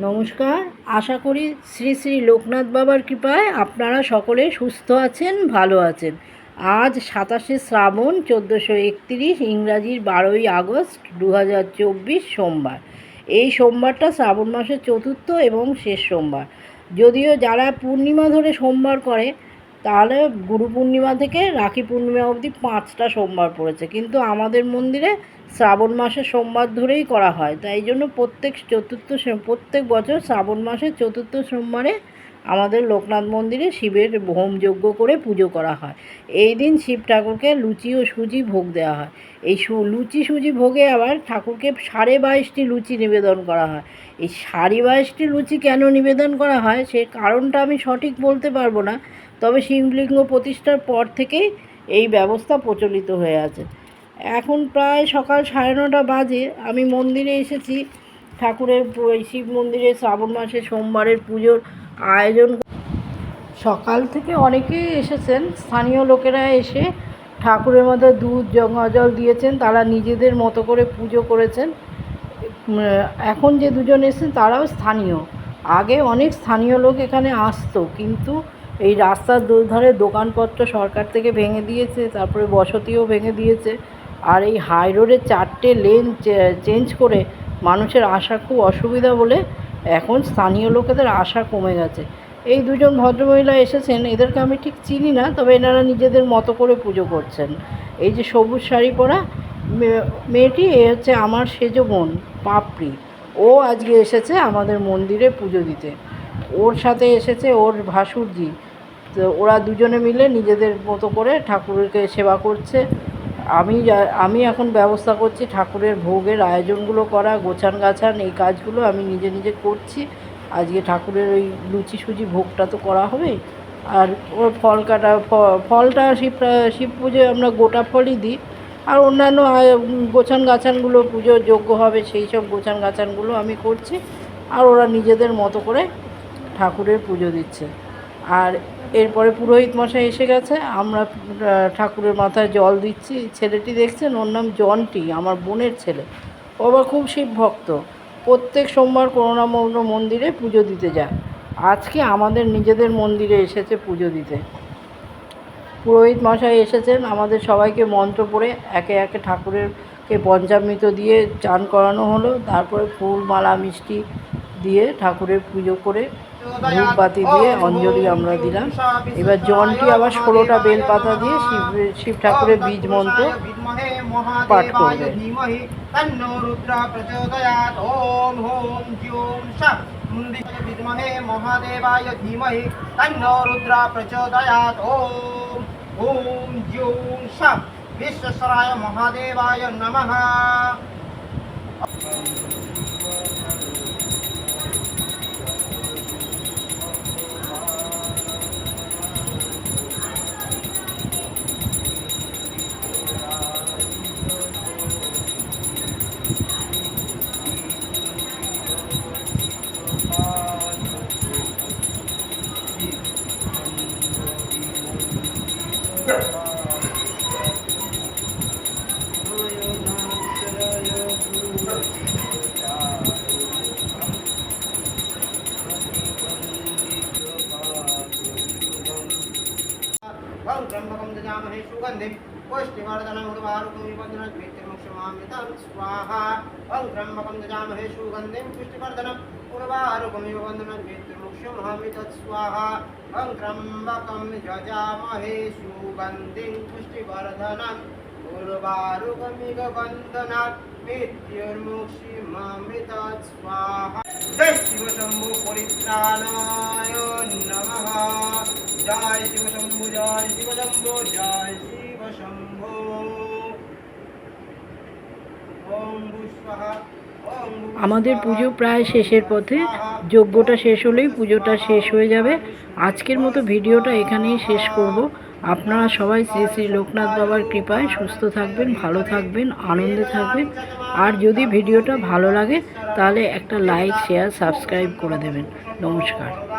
নমস্কার, আশা করি শ্রী শ্রী লোকনাথ বাবার কৃপায় আপনারা সকলে সুস্থ আছেন, ভালো আছেন। আজ সাতাশে শ্রাবণ চোদ্দোশো একত্রিশ, ইংরাজির বারোই আগস্ট দু হাজার চব্বিশ সোমবার। এই সোমবারটা শ্রাবণ মাসের চতুর্থ এবং শেষ সোমবার। যদিও যারা পূর্ণিমা ধরে সোমবার করে তাহলে গুরু পূর্ণিমা থেকে রাখি পূর্ণিমা অবধি পাঁচটা সোমবার পড়েছে। কিন্তু আমাদের মন্দিরে শ্রাবণ মাসে সোমবার ধরেই করা হয়। তাই জন্য প্রত্যেক চতুর্থ প্রত্যেক বছর শ্রাবণ মাসের চতুর্থ সোমবারে আমাদের লোকনাথ মন্দিরে শিবের হোমযজ্ঞ করে পুজো করা হয়। এই দিন শিব ঠাকুরকে লুচি ও সুজি ভোগ দেওয়া হয়। এই লুচি সুজি ভোগে আবার ঠাকুরকে সাড়ে বাইশটি লুচি নিবেদন করা হয়। এই সাড়ে বাইশটি লুচি কেন নিবেদন করা হয় সে কারণটা আমি সঠিক বলতে পারব না। তবে শিবলিঙ্গ প্রতিষ্ঠার পর থেকেই এই ব্যবস্থা প্রচলিত হয়ে আছে। এখন প্রায় সকাল সাড়ে নটা বাজে, আমি মন্দিরে এসেছি। ঠাকুরের শিব মন্দিরে শ্রাবণ মাসে সোমবারের পুজোর আয়োজন। সকাল থেকে অনেকেই এসেছেন, স্থানীয় লোকেরা এসে ঠাকুরের মধ্যে দুধ জল দিয়েছেন, তারা নিজেদের মতো করে পুজো করেছেন। এখন যে দুজন এসেছেন, তারাও স্থানীয়। আগে অনেক স্থানীয় লোক এখানে আসতো, কিন্তু এই রাস্তার দুধারে দোকানপত্র সরকার থেকে ভেঙে দিয়েছে, তারপরে বসতিও ভেঙে দিয়েছে। আর এই হাই রোডের চারটে লেন চেঞ্জ করে মানুষের আসা খুব অসুবিধা বলে এখন স্থানীয় লোকেদের আশা কমে গেছে। এই দুজন ভদ্রমহিলা এসেছেন, এদেরকে আমি ঠিক চিনি না, তবে এনারা নিজেদের মতো করে পুজো করছেন। এই যে সবুজ শাড়ি পরা মেয়েটি, এ হচ্ছে আমার সেজ বোন, পাপড়ি। ও আজকে এসেছে আমাদের মন্দিরে পুজো দিতে। ওর সাথে এসেছে ওর ভাসুরজি। তো ওরা দুজনে মিলে নিজেদের মতো করে ঠাকুরকে সেবা করছে। আমি আমি এখন ব্যবস্থা করছি ঠাকুরের ভোগের আয়োজনগুলো করা, গোছান গাছান এই কাজগুলো আমি নিজে নিজে করছি। আজকে ঠাকুরের ওই লুচি সুজি ভোগটা তো করা হবে আর ওর ফল কাটা ফলটা শিব শিব পুজোয় আমরা গোটা ফলই দিই। আর অন্যান্য গোছান গাছানগুলো পুজোর যোগ্য হবে সেই সব গোছান গাছানগুলো আমি করছি। আর ওরা নিজেদের মতো করে ঠাকুরের পুজো দিচ্ছে। আর এরপরে পুরোহিত মশাই এসে গেছে। আমরা ঠাকুরের মাথায় জল দিচ্ছি। ছেলেটি দেখছেন? ওর নাম জন্টি, আমার বোনের ছেলে। ও আবার খুব শিব ভক্ত। প্রত্যেক সোমবার কোনো না মন্দিরে পুজো দিতে যায়। আজকে আমাদের নিজেদের মন্দিরে এসেছে পুজো দিতে। পুরোহিত মশাই এসেছেন। আমাদের সবাইকে মন্ত্র পড়ে একে একে ঠাকুরেরকে পঞ্চামৃত দিয়ে চান করানো হলো। তারপরে ফুল মালা মিষ্টি দিয়ে ঠাকুরের পুজো করে ধূপবাতি দিয়ে অঞ্জলি আমরা দিলাম এবার জনটি আবার ষোলোটা বেলপাতা দিয়ে শিব শিব ঠাকুরের বীজ মন্ত্র পাঠ করবে। বিদ্মহে মহাদেবায় ধীমহি তন্নো রুদ্র প্রচোদয়াৎ ওম ওম নমঃ वं त्र्यम्बकं दजामहे सुगन्धिं पुष्टिवर्धनं उर्वारुकमिवन्दनद्वेत्यमुक्षमामृतं स्वाहा वं त्र्यम्बकं दजामहे सुगन्धिं पुष्टिवर्धनं उर्वारुकमिव स्वाहा पुष्टिवर्धनम् उर्वारुकमिव स्वाहा শিব শম্ভু জয় শিব শম্ভু জয় শিব শম্ভু জয় শিব শম্ভু আমাদের পুজো প্রায় শেষের পথে। যজ্ঞটা শেষ হলেই পুজোটা শেষ হয়ে যাবে। আজকের মতো ভিডিওটা এখানেই শেষ করব। আপনারা সবাই শ্রী শ্রী লোকনাথ বাবার কৃপায় সুস্থ থাকবেন, ভালো থাকবেন, আনন্দে থাকবেন। আর যদি ভিডিওটা ভালো লাগে, তাহলে একটা লাইক শেয়ার সাবস্ক্রাইব করে দেবেন। নমস্কার।